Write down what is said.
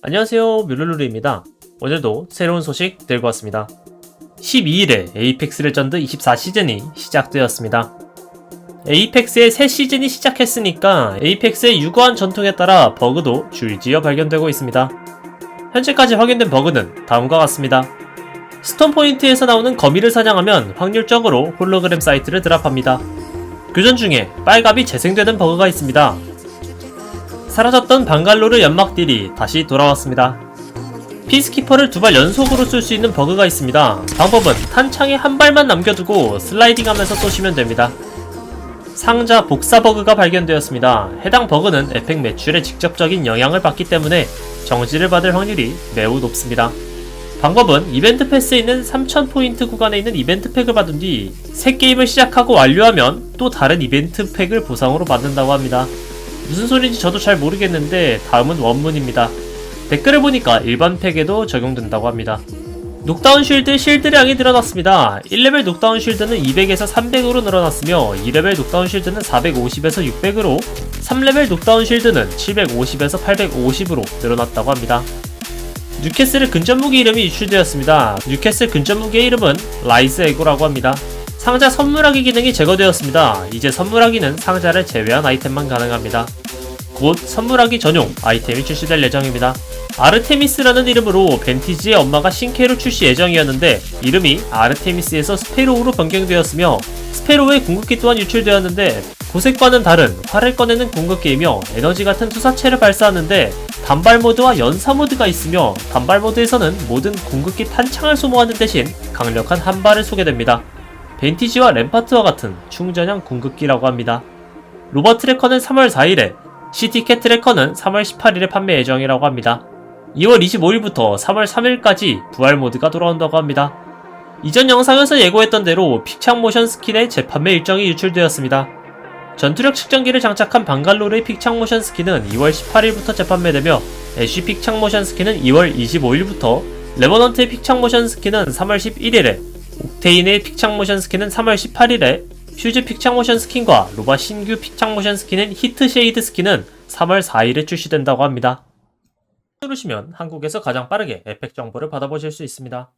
안녕하세요 뮬룰루루입니다. 오늘도 새로운 소식 들고 왔습니다. 12일에 에이펙스 레전드 24 시즌이 시작되었습니다. 에이펙스의 새 시즌이 시작했으니까 에이펙스의 유구한 전통에 따라 버그도 줄지어 발견되고 있습니다. 현재까지 확인된 버그는 다음과 같습니다. 스톤 포인트에서 나오는 거미를 사냥하면 확률적으로 홀로그램 사이트를 드랍합니다. 교전 중에 빨갑이 재생되는 버그가 있습니다. 사라졌던 방갈로르 연막 딜이 다시 돌아왔습니다. 피스키퍼를 두 발 연속으로 쏠 수 있는 버그가 있습니다. 방법은 탄창에 한 발만 남겨두고 슬라이딩하면서 쏘시면 됩니다. 상자 복사 버그가 발견되었습니다. 해당 버그는 에펙 매출에 직접적인 영향을 받기 때문에 정지를 받을 확률이 매우 높습니다. 방법은 이벤트 패스에 있는 3000포인트 구간에 있는 이벤트 팩을 받은 뒤 새 게임을 시작하고 완료하면 또 다른 이벤트 팩을 보상으로 받는다고 합니다. 무슨 소리인지 저도 잘 모르겠는데 다음은 원문입니다. 댓글을 보니까 일반 팩에도 적용된다고 합니다. 녹다운 쉴드 실드량이 늘어났습니다. 1레벨 녹다운 쉴드는 200에서 300으로 늘어났으며 2레벨 녹다운 쉴드는 450에서 600으로 3레벨 녹다운 쉴드는 750에서 850으로 늘어났다고 합니다. 뉴캐슬의 근접 무기 이름이 유출되었습니다. 뉴캐슬 근접 무기의 이름은 라이스 에고라고 합니다. 상자 선물하기 기능이 제거되었습니다. 이제 선물하기는 상자를 제외한 아이템만 가능합니다. 곧 선물하기 전용 아이템이 출시될 예정입니다. 아르테미스라는 이름으로 벤티지의 엄마가 신캐로 출시 예정이었는데 이름이 아르테미스에서 스페로우로 변경되었으며 스페로우의 궁극기 또한 유출되었는데 고색과는 다른 활을 꺼내는 궁극기이며 에너지 같은 투사체를 발사하는데 단발 모드와 연사 모드가 있으며 단발 모드에서는 모든 궁극기 탄창을 소모하는 대신 강력한 한 발을 쏘게 됩니다. 벤티지와 램파트와 같은 충전형 궁극기라고 합니다. 로버 트래커는 3월 4일에, 시티캣 트래커는 3월 18일에 판매 예정이라고 합니다. 2월 25일부터 3월 3일까지 부활 모드가 돌아온다고 합니다. 이전 영상에서 예고했던 대로 픽창 모션 스킨의 재판매 일정이 유출되었습니다. 전투력 측정기를 장착한 방갈로르의 픽창 모션 스킨은 2월 18일부터 재판매되며 애쉬 픽창 모션 스킨은 2월 25일부터 레버넌트의 픽창 모션 스킨은 3월 11일에 옥테인의 픽창 모션 스킨은 3월 18일에 퓨즈 픽창 모션 스킨과 로바 신규 픽창 모션 스킨인 히트 쉐이드 스킨은 3월 4일에 출시된다고 합니다. 누르시면 한국에서 가장 빠르게 에펙 정보를 받아보실 수 있습니다.